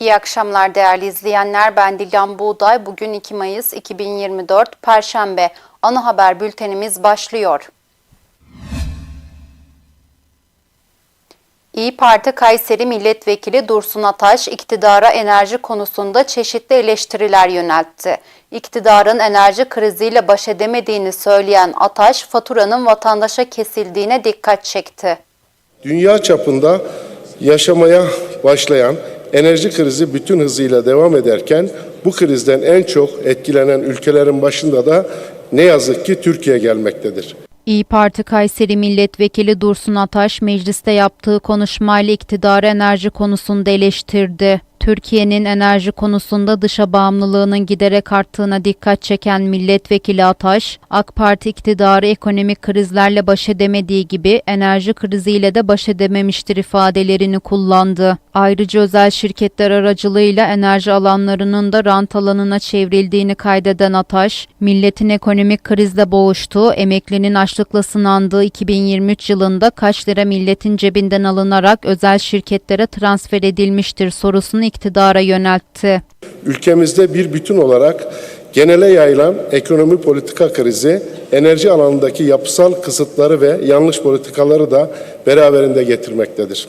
İyi akşamlar değerli izleyenler. Ben Dilan Buğday. Bugün 2 Mayıs 2024 Perşembe. Ana haber bültenimiz başlıyor. İyi Parti Kayseri Milletvekili Dursun Ataş, iktidara enerji konusunda çeşitli eleştiriler yöneltti. İktidarın enerji kriziyle baş edemediğini söyleyen Ataş, faturanın vatandaşa kesildiğine dikkat çekti. Dünya çapında yaşamaya başlayan enerji krizi bütün hızıyla devam ederken bu krizden en çok etkilenen ülkelerin başında da ne yazık ki Türkiye gelmektedir. İyi Parti Kayseri Milletvekili Dursun Ataş mecliste yaptığı konuşmayla iktidarı enerji konusunda eleştirdi. Türkiye'nin enerji konusunda dışa bağımlılığının giderek arttığına dikkat çeken milletvekili Ataş, AK Parti iktidarı ekonomik krizlerle baş edemediği gibi enerji kriziyle de baş edememiştir ifadelerini kullandı. Ayrıca özel şirketler aracılığıyla enerji alanlarının da rant alanına çevrildiğini kaydeden Ataş, milletin ekonomik krizle boğuştuğu, emeklinin açlıkla sınandığı 2023 yılında kaç lira milletin cebinden alınarak özel şirketlere transfer edilmiştir sorusunu iktidara yöneltti. Ülkemizde bir bütün olarak genele yayılan ekonomi politika krizi, enerji alanındaki yapısal kısıtları ve yanlış politikaları da beraberinde getirmektedir.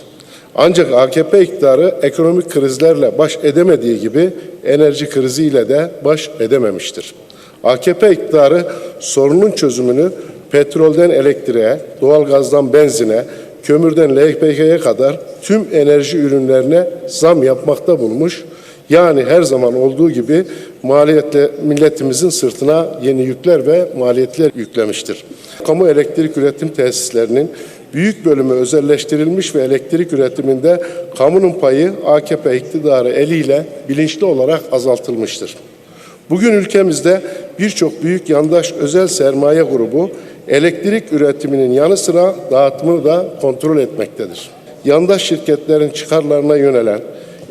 Ancak AKP iktidarı ekonomik krizlerle baş edemediği gibi enerji kriziyle de baş edememiştir. AKP iktidarı sorunun çözümünü petrolden elektriğe, doğalgazdan benzine, kömürden LPG'ye kadar tüm enerji ürünlerine zam yapmakta bulmuş. Yani her zaman olduğu gibi maliyetle milletimizin sırtına yeni yükler ve maliyetler yüklemiştir. Kamu elektrik üretim tesislerinin büyük bölümü özelleştirilmiş ve elektrik üretiminde kamunun payı AKP iktidarı eliyle bilinçli olarak azaltılmıştır. Bugün ülkemizde birçok büyük yandaş özel sermaye grubu elektrik üretiminin yanı sıra dağıtımını da kontrol etmektedir. Yandaş şirketlerin çıkarlarına yönelen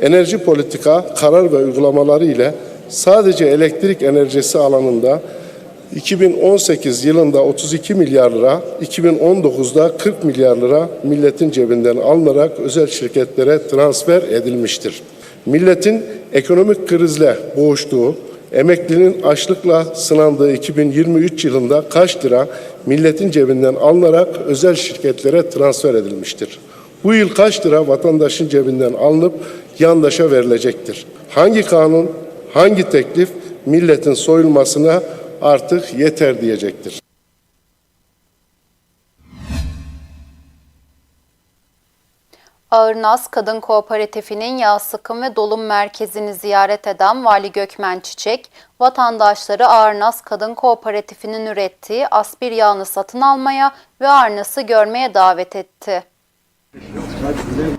enerji politika karar ve uygulamaları ile sadece elektrik enerjisi alanında 2018 yılında 32 milyar lira, 2019'da 40 milyar lira milletin cebinden alınarak özel şirketlere transfer edilmiştir. Milletin ekonomik krizle boğuştuğu, emeklinin açlıkla sınandığı 2023 yılında kaç lira milletin cebinden alınarak özel şirketlere transfer edilmiştir? Bu yıl kaç lira vatandaşın cebinden alınıp yandaşa verilecektir? Hangi kanun, hangi teklif milletin soyulmasına artık yeter diyecektir? Ağırnaz Kadın Kooperatifi'nin yağ sıkım ve dolum merkezini ziyaret eden Vali Gökmen Çiçek, vatandaşları Ağırnaz Kadın Kooperatifi'nin ürettiği aspir yağını satın almaya ve Ağırnaz'ı görmeye davet etti.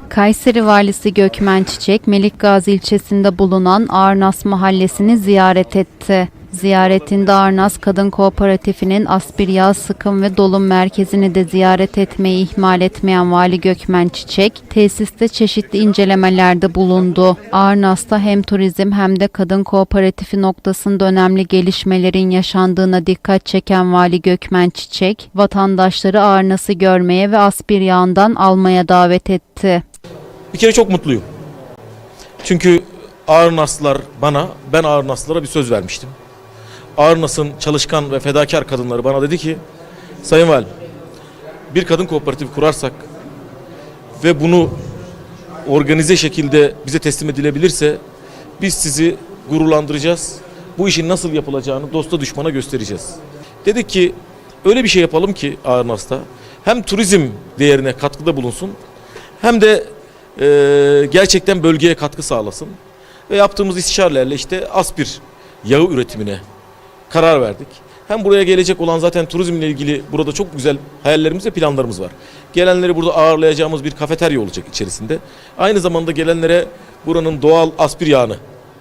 Kayseri Valisi Gökmen Çiçek, Melikgazi ilçesinde bulunan Ağırnas Mahallesi'ni ziyaret etti. Ziyaretinde Ağırnas Kadın Kooperatifi'nin aspir yağ sıkım ve dolum merkezini de ziyaret etmeyi ihmal etmeyen Vali Gökmen Çiçek, tesiste çeşitli incelemelerde bulundu. Ağırnas'ta hem turizm hem de kadın kooperatifi noktasında önemli gelişmelerin yaşandığına dikkat çeken Vali Gökmen Çiçek, vatandaşları Ağırnas'ı görmeye ve aspir yağından almaya davet etti. Bir kere çok mutluyum. Çünkü Ağır Naslılar bana, ben Ağır Naslılara bir söz vermiştim. Ağır Nas'ın çalışkan ve fedakar kadınları bana dedi ki, Sayın Valim, bir kadın kooperatifi kurarsak ve bunu organize şekilde bize teslim edilebilirse biz sizi gururlandıracağız. Bu işin nasıl yapılacağını dosta düşmana göstereceğiz. Dedik ki öyle bir şey yapalım ki Nas'ta hem turizm değerine katkıda bulunsun hem de e, gerçekten bölgeye katkı sağlasın. Ve yaptığımız istişarelerle işte aspir yağı üretimine karar verdik. Hem buraya gelecek olan zaten turizmle ilgili burada çok güzel hayallerimiz ve planlarımız var. Gelenleri burada ağırlayacağımız bir kafeterya olacak içerisinde. Aynı zamanda gelenlere buranın doğal aspir yağını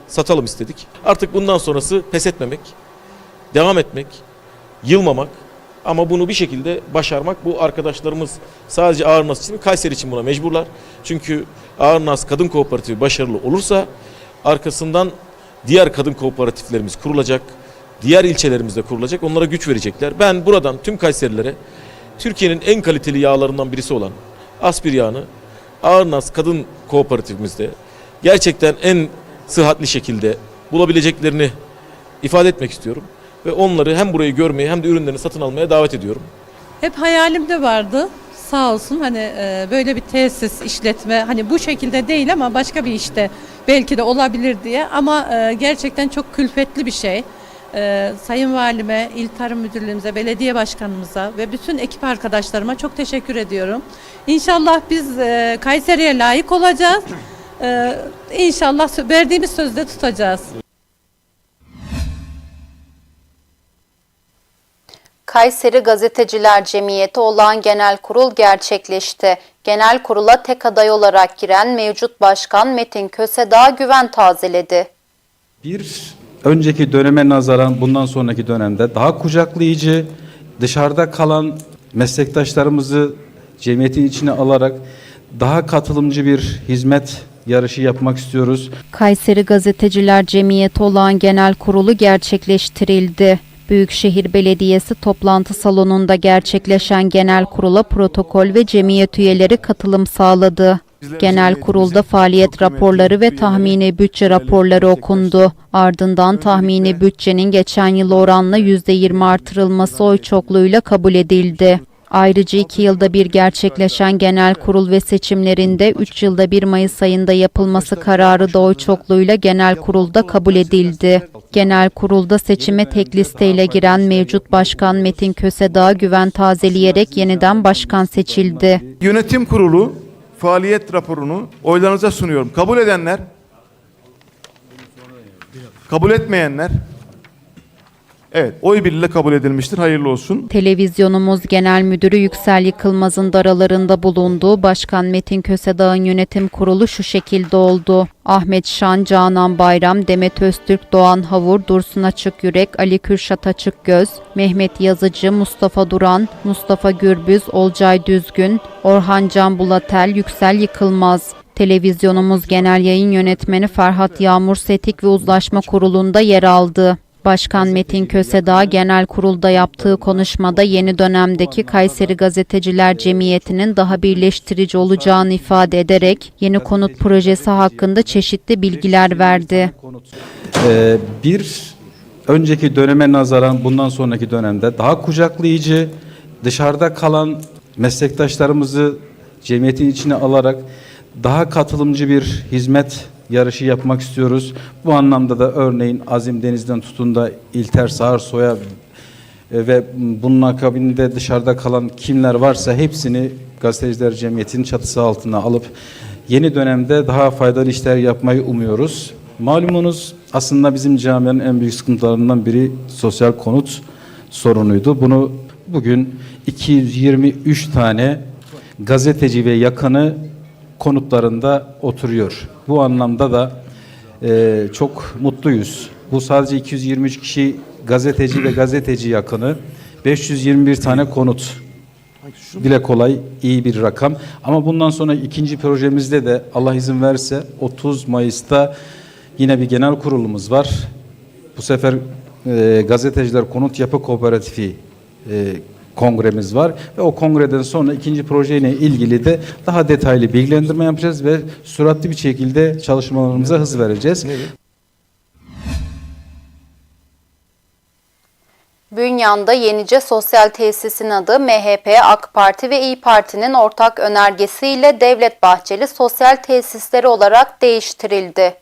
satalım istedik. Artık bundan sonrası pes etmemek, devam etmek, yılmamak ama bunu bir şekilde başarmak bu arkadaşlarımız sadece Ağırnas için Kayseri için buna mecburlar. Çünkü Ağırnas Kadın Kooperatifi başarılı olursa arkasından diğer kadın kooperatiflerimiz kurulacak. Diğer ilçelerimizde kurulacak. Onlara güç verecekler. Ben buradan tüm Kayserilere Türkiye'nin en kaliteli yağlarından birisi olan Aspir yağını Ağırnas Kadın Kooperatifimizde gerçekten en sıhhatli şekilde bulabileceklerini ifade etmek istiyorum. Ve onları hem burayı görmeye hem de ürünlerini satın almaya davet ediyorum. Hep hayalimde vardı. Sağ olsun hani e, böyle bir tesis işletme hani bu şekilde değil ama başka bir işte belki de olabilir diye ama e, gerçekten çok külfetli bir şey. E, Sayın Valime, İl Tarım Müdürlüğümüze, belediye başkanımıza ve bütün ekip arkadaşlarıma çok teşekkür ediyorum. İnşallah biz e, Kayseri'ye layık olacağız. E, İnşallah verdiğimiz sözde tutacağız. Kayseri Gazeteciler Cemiyeti olan genel kurul gerçekleşti. Genel kurula tek aday olarak giren mevcut başkan Metin Kösedağ güven tazeledi. Bir önceki döneme nazaran bundan sonraki dönemde daha kucaklayıcı, dışarıda kalan meslektaşlarımızı cemiyetin içine alarak daha katılımcı bir hizmet yarışı yapmak istiyoruz. Kayseri Gazeteciler Cemiyeti olan genel kurulu gerçekleştirildi. Büyükşehir Belediyesi toplantı salonunda gerçekleşen genel kurula protokol ve cemiyet üyeleri katılım sağladı. Genel kurulda faaliyet raporları ve tahmini bütçe raporları okundu. Ardından tahmini bütçenin geçen yıl oranla %20 artırılması oy çokluğuyla kabul edildi. Ayrıca iki yılda bir gerçekleşen genel kurul ve seçimlerinde 3 yılda bir Mayıs ayında yapılması kararı da oy çokluğuyla genel kurulda kabul edildi. Genel kurulda seçime tek listeyle giren mevcut başkan Metin Kösedağ güven tazeleyerek yeniden başkan seçildi. Yönetim kurulu faaliyet raporunu oylarınıza sunuyorum. Kabul edenler, kabul etmeyenler, evet oy birliğiyle kabul edilmiştir. Hayırlı olsun. Televizyonumuz Genel Müdürü Yüksel Yıkılmaz'ın da aralarında bulunduğu Başkan Metin Kösedağ'ın yönetim kurulu şu şekilde oldu. Ahmet Şan, Canan Bayram, Demet Öztürk, Doğan Havur, Dursun Açıkyürek, Ali Kürşat Açıkgöz, Mehmet Yazıcı, Mustafa Duran, Mustafa Gürbüz, Olcay Düzgün, Orhan Can Bulatel, Yüksel Yıkılmaz. Televizyonumuz Genel Yayın Yönetmeni Ferhat Yağmur Setik ve Uzlaşma Kurulu'nda yer aldı. Başkan Metin Kösedağ genel kurulda yaptığı konuşmada yeni dönemdeki Kayseri Gazeteciler Cemiyeti'nin daha birleştirici olacağını ifade ederek yeni konut projesi hakkında çeşitli bilgiler verdi. Ee, bir önceki döneme nazaran bundan sonraki dönemde daha kucaklayıcı, dışarıda kalan meslektaşlarımızı cemiyetin içine alarak daha katılımcı bir hizmet yarışı yapmak istiyoruz. Bu anlamda da örneğin Azim Deniz'den tutun da İlter Sağırsoy'a e, ve bunun akabinde dışarıda kalan kimler varsa hepsini Gazeteciler Cemiyeti'nin çatısı altına alıp yeni dönemde daha faydalı işler yapmayı umuyoruz. Malumunuz aslında bizim camianın en büyük sıkıntılarından biri sosyal konut sorunuydu. Bunu bugün 223 tane gazeteci ve yakını konutlarında oturuyor. Bu anlamda da e, çok mutluyuz. Bu sadece 223 kişi gazeteci ve gazeteci yakını, 521 tane konut. Dile kolay iyi bir rakam. Ama bundan sonra ikinci projemizde de Allah izin verse 30 Mayıs'ta yine bir genel kurulumuz var. Bu sefer e, Gazeteciler Konut Yapı Kooperatifi e, kongremiz var ve o kongreden sonra ikinci projeyle ilgili de daha detaylı bilgilendirme yapacağız ve süratli bir şekilde çalışmalarımıza hız vereceğiz. Bünyan'da Yenice Sosyal Tesis'in adı MHP, AK Parti ve İyi Parti'nin ortak önergesiyle Devlet Bahçeli Sosyal Tesisleri olarak değiştirildi.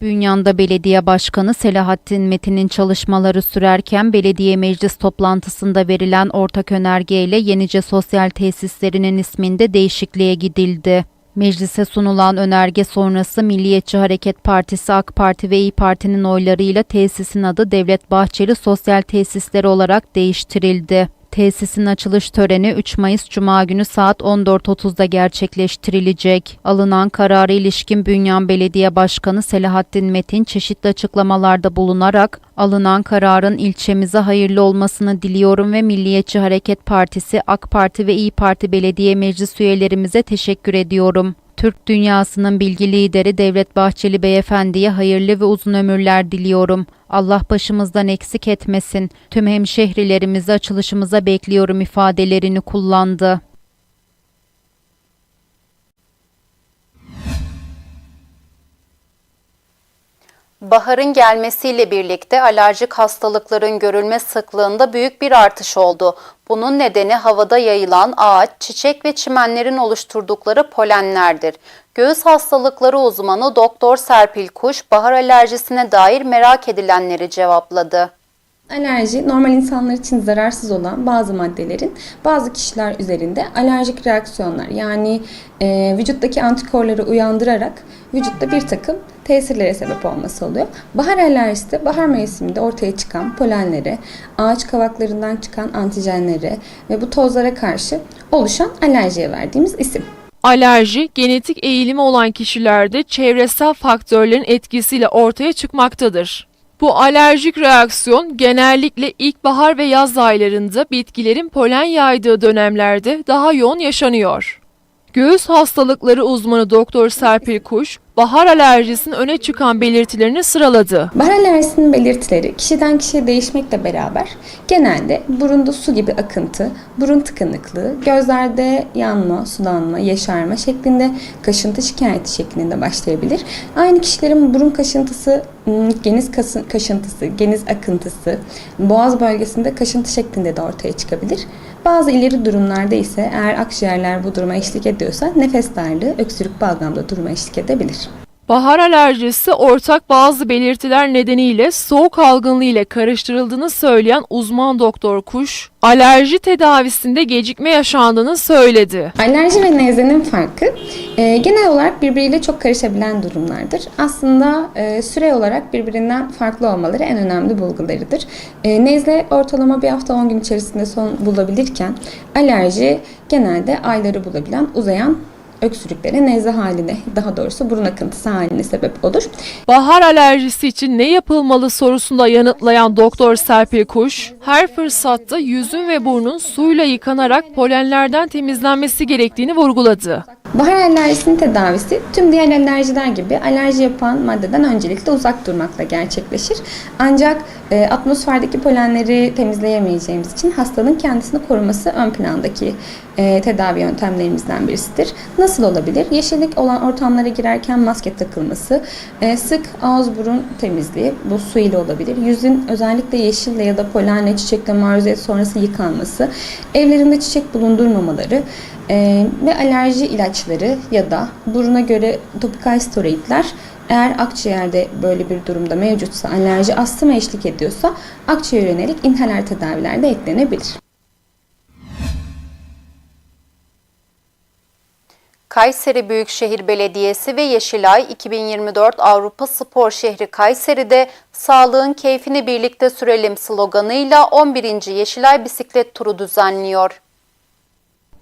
Bünyan'da Belediye Başkanı Selahattin Metin'in çalışmaları sürerken belediye meclis toplantısında verilen ortak önergeyle Yenice Sosyal Tesislerinin isminde değişikliğe gidildi. Meclise sunulan önerge sonrası Milliyetçi Hareket Partisi, AK Parti ve İyi Parti'nin oylarıyla tesisin adı Devlet Bahçeli Sosyal Tesisleri olarak değiştirildi. Tesisin açılış töreni 3 Mayıs Cuma günü saat 14.30'da gerçekleştirilecek. Alınan karara ilişkin Bünyan Belediye Başkanı Selahattin Metin çeşitli açıklamalarda bulunarak alınan kararın ilçemize hayırlı olmasını diliyorum ve Milliyetçi Hareket Partisi, AK Parti ve İyi Parti belediye meclis üyelerimize teşekkür ediyorum. Türk dünyasının bilgi lideri Devlet Bahçeli Beyefendi'ye hayırlı ve uzun ömürler diliyorum. Allah başımızdan eksik etmesin. Tüm hemşehrilerimizi açılışımıza bekliyorum ifadelerini kullandı. Baharın gelmesiyle birlikte alerjik hastalıkların görülme sıklığında büyük bir artış oldu. Bunun nedeni havada yayılan ağaç, çiçek ve çimenlerin oluşturdukları polenlerdir. Göğüs hastalıkları uzmanı Doktor Serpil Kuş, bahar alerjisine dair merak edilenleri cevapladı. Alerji normal insanlar için zararsız olan bazı maddelerin bazı kişiler üzerinde alerjik reaksiyonlar yani e, vücuttaki antikorları uyandırarak vücutta bir takım tesirlere sebep olması oluyor. Bahar alerjisi de bahar mevsiminde ortaya çıkan polenlere, ağaç kavaklarından çıkan antijenlere ve bu tozlara karşı oluşan alerjiye verdiğimiz isim. Alerji, genetik eğilimi olan kişilerde çevresel faktörlerin etkisiyle ortaya çıkmaktadır. Bu alerjik reaksiyon genellikle ilkbahar ve yaz aylarında bitkilerin polen yaydığı dönemlerde daha yoğun yaşanıyor. Göğüs hastalıkları uzmanı Doktor Serpil Kuş, bahar alerjisinin öne çıkan belirtilerini sıraladı. Bahar alerjisinin belirtileri kişiden kişiye değişmekle beraber genelde burunda su gibi akıntı, burun tıkanıklığı, gözlerde yanma, sulanma, yaşarma şeklinde kaşıntı şikayeti şeklinde başlayabilir. Aynı kişilerin burun kaşıntısı, geniz kası- kaşıntısı, geniz akıntısı, boğaz bölgesinde kaşıntı şeklinde de ortaya çıkabilir. Bazı ileri durumlarda ise eğer akciğerler bu duruma eşlik ediyorsa nefes darlığı, öksürük balgamda duruma eşlik edebilir. Bahar alerjisi ortak bazı belirtiler nedeniyle soğuk algınlığı ile karıştırıldığını söyleyen uzman doktor Kuş, alerji tedavisinde gecikme yaşandığını söyledi. Alerji ve nezlenin farkı e, genel olarak birbiriyle çok karışabilen durumlardır. Aslında e, süre olarak birbirinden farklı olmaları en önemli bulgularıdır. E, nezle ortalama bir hafta 10 gün içerisinde son bulabilirken alerji genelde ayları bulabilen uzayan öksürüklere nezle haline daha doğrusu burun akıntısı haline sebep olur. Bahar alerjisi için ne yapılmalı sorusunda yanıtlayan Doktor Serpil Kuş, her fırsatta yüzün ve burnun suyla yıkanarak polenlerden temizlenmesi gerektiğini vurguladı. Bahar alerjisinin tedavisi tüm diğer alerjiler gibi alerji yapan maddeden öncelikle uzak durmakla gerçekleşir. Ancak e, atmosferdeki polenleri temizleyemeyeceğimiz için hastanın kendisini koruması ön plandaki e, tedavi yöntemlerimizden birisidir. Nasıl olabilir? Yeşillik olan ortamlara girerken maske takılması, e, sık ağız burun temizliği, bu su ile olabilir. Yüzün özellikle yeşille ya da polenle çiçekle maruziyet sonrası yıkanması, evlerinde çiçek bulundurmamaları, ee, ve alerji ilaçları ya da buruna göre topikal steroidler eğer akciğerde böyle bir durumda mevcutsa, alerji astıma eşlik ediyorsa akciğer yönelik inhaler tedaviler de eklenebilir. Kayseri Büyükşehir Belediyesi ve Yeşilay 2024 Avrupa Spor Şehri Kayseri'de sağlığın keyfini birlikte sürelim sloganıyla 11. Yeşilay bisiklet turu düzenliyor.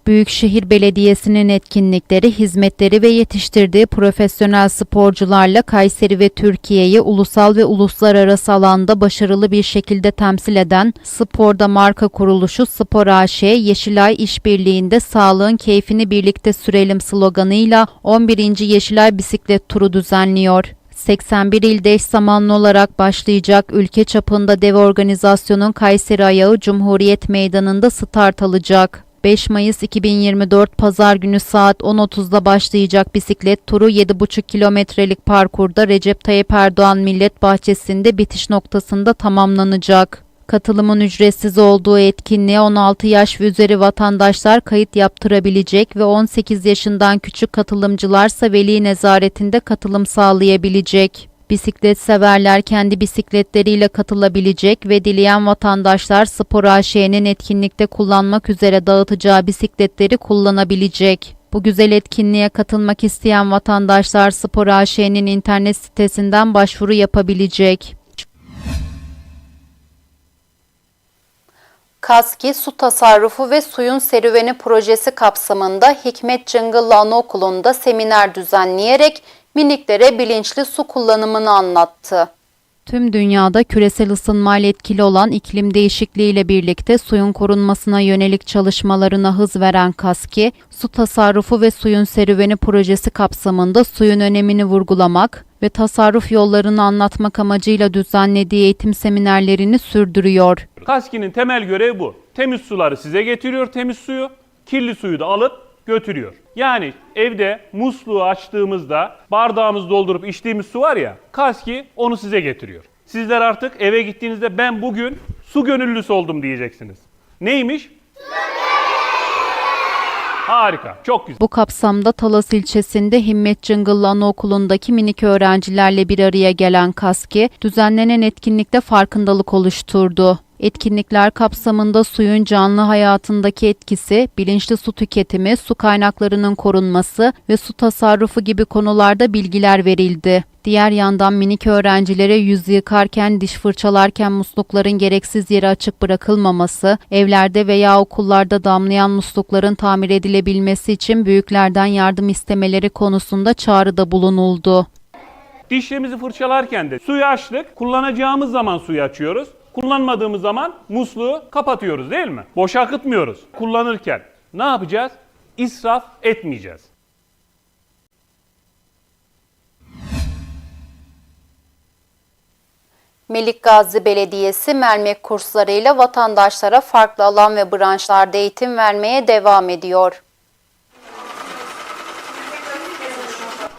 Büyükşehir Belediyesi'nin etkinlikleri, hizmetleri ve yetiştirdiği profesyonel sporcularla Kayseri ve Türkiye'yi ulusal ve uluslararası alanda başarılı bir şekilde temsil eden Sporda Marka Kuruluşu Spor AŞ, Yeşilay İşbirliği'nde sağlığın keyfini birlikte sürelim sloganıyla 11. Yeşilay bisiklet turu düzenliyor. 81 ilde eş zamanlı olarak başlayacak ülke çapında dev organizasyonun Kayseri ayağı Cumhuriyet Meydanı'nda start alacak. 5 Mayıs 2024 Pazar günü saat 10.30'da başlayacak bisiklet turu 7,5 kilometrelik parkurda Recep Tayyip Erdoğan Millet Bahçesi'nde bitiş noktasında tamamlanacak. Katılımın ücretsiz olduğu etkinliğe 16 yaş ve üzeri vatandaşlar kayıt yaptırabilecek ve 18 yaşından küçük katılımcılarsa veli nezaretinde katılım sağlayabilecek. Bisiklet severler kendi bisikletleriyle katılabilecek ve dileyen vatandaşlar Spor AŞ'nin etkinlikte kullanmak üzere dağıtacağı bisikletleri kullanabilecek. Bu güzel etkinliğe katılmak isteyen vatandaşlar Spor AŞ'nin internet sitesinden başvuru yapabilecek. KASKİ Su Tasarrufu ve Suyun Serüveni projesi kapsamında Hikmet Cıngıllı Anaokulu'nda seminer düzenleyerek miniklere bilinçli su kullanımını anlattı. Tüm dünyada küresel ısınmayla etkili olan iklim değişikliği ile birlikte suyun korunmasına yönelik çalışmalarına hız veren KASKİ, su tasarrufu ve suyun serüveni projesi kapsamında suyun önemini vurgulamak ve tasarruf yollarını anlatmak amacıyla düzenlediği eğitim seminerlerini sürdürüyor. Kaski'nin temel görevi bu. Temiz suları size getiriyor, temiz suyu. Kirli suyu da alıp götürüyor. Yani evde musluğu açtığımızda bardağımızı doldurup içtiğimiz su var ya, Kaski onu size getiriyor. Sizler artık eve gittiğinizde ben bugün su gönüllüsü oldum diyeceksiniz. Neymiş? Harika, çok güzel. Bu kapsamda Talas ilçesinde Himmet Cıngıl Anaokulu'ndaki minik öğrencilerle bir araya gelen KASKİ, düzenlenen etkinlikte farkındalık oluşturdu. Etkinlikler kapsamında suyun canlı hayatındaki etkisi, bilinçli su tüketimi, su kaynaklarının korunması ve su tasarrufu gibi konularda bilgiler verildi. Diğer yandan minik öğrencilere yüz yıkarken, diş fırçalarken muslukların gereksiz yere açık bırakılmaması, evlerde veya okullarda damlayan muslukların tamir edilebilmesi için büyüklerden yardım istemeleri konusunda çağrıda bulunuldu. Dişlerimizi fırçalarken de suyu açtık. Kullanacağımız zaman suyu açıyoruz. Kullanmadığımız zaman musluğu kapatıyoruz değil mi? Boş akıtmıyoruz. Kullanırken ne yapacağız? İsraf etmeyeceğiz. Melik Gazi Belediyesi Melmek kurslarıyla vatandaşlara farklı alan ve branşlarda eğitim vermeye devam ediyor.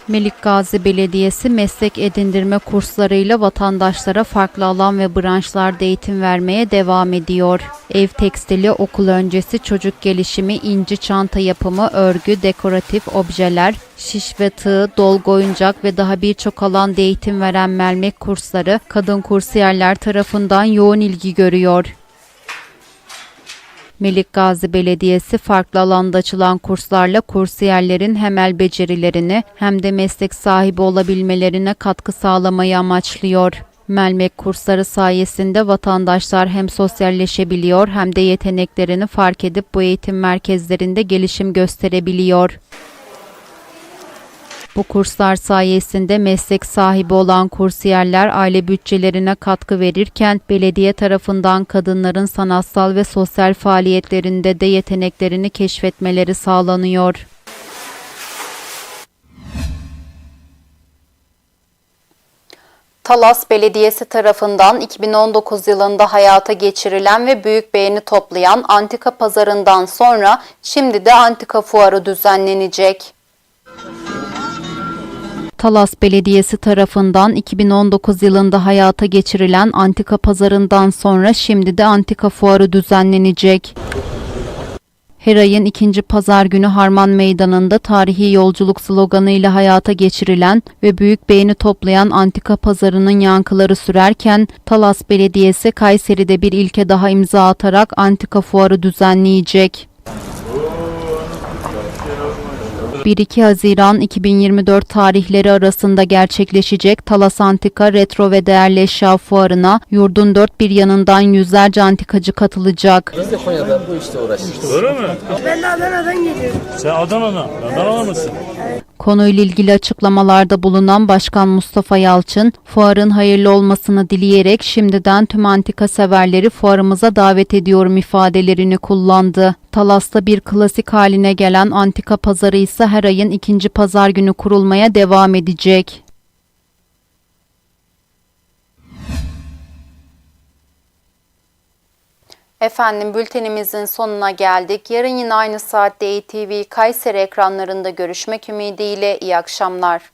Melik Gazi Belediyesi meslek edindirme kurslarıyla vatandaşlara farklı alan ve branşlarda eğitim vermeye devam ediyor. Ev tekstili, okul öncesi çocuk gelişimi, inci çanta yapımı, örgü, dekoratif objeler, şiş ve tığ, dolgu oyuncak ve daha birçok alanda eğitim veren Melmek kursları kadın kursiyerler tarafından yoğun ilgi görüyor. Melik Gazi Belediyesi farklı alanda açılan kurslarla kursiyerlerin hem el becerilerini hem de meslek sahibi olabilmelerine katkı sağlamayı amaçlıyor. Melmek kursları sayesinde vatandaşlar hem sosyalleşebiliyor hem de yeteneklerini fark edip bu eğitim merkezlerinde gelişim gösterebiliyor. Bu kurslar sayesinde meslek sahibi olan kursiyerler aile bütçelerine katkı verirken belediye tarafından kadınların sanatsal ve sosyal faaliyetlerinde de yeteneklerini keşfetmeleri sağlanıyor. Talas Belediyesi tarafından 2019 yılında hayata geçirilen ve büyük beğeni toplayan Antika Pazarı'ndan sonra şimdi de Antika Fuarı düzenlenecek. Talas Belediyesi tarafından 2019 yılında hayata geçirilen Antika Pazarı'ndan sonra şimdi de Antika Fuarı düzenlenecek. Her ayın ikinci pazar günü Harman Meydanı'nda tarihi yolculuk sloganıyla hayata geçirilen ve büyük beğeni toplayan Antika Pazarı'nın yankıları sürerken Talas Belediyesi Kayseri'de bir ilke daha imza atarak Antika Fuarı düzenleyecek. 1-2 Haziran 2024 tarihleri arasında gerçekleşecek Talas Antika Retro ve Değerli Eşya Fuarı'na yurdun dört bir yanından yüzlerce antikacı katılacak. Biz de Konya'da bu işte uğraşıyoruz. Öyle mi? Ben de Adana'dan geliyorum. Sen Adana'dan. Adanalı mısın? Konuyla ilgili açıklamalarda bulunan Başkan Mustafa Yalçın, fuarın hayırlı olmasını dileyerek şimdiden tüm antika severleri fuarımıza davet ediyorum ifadelerini kullandı. Talas'ta bir klasik haline gelen antika pazarı ise her ayın ikinci pazar günü kurulmaya devam edecek. Efendim bültenimizin sonuna geldik. Yarın yine aynı saatte ATV Kayseri ekranlarında görüşmek ümidiyle iyi akşamlar.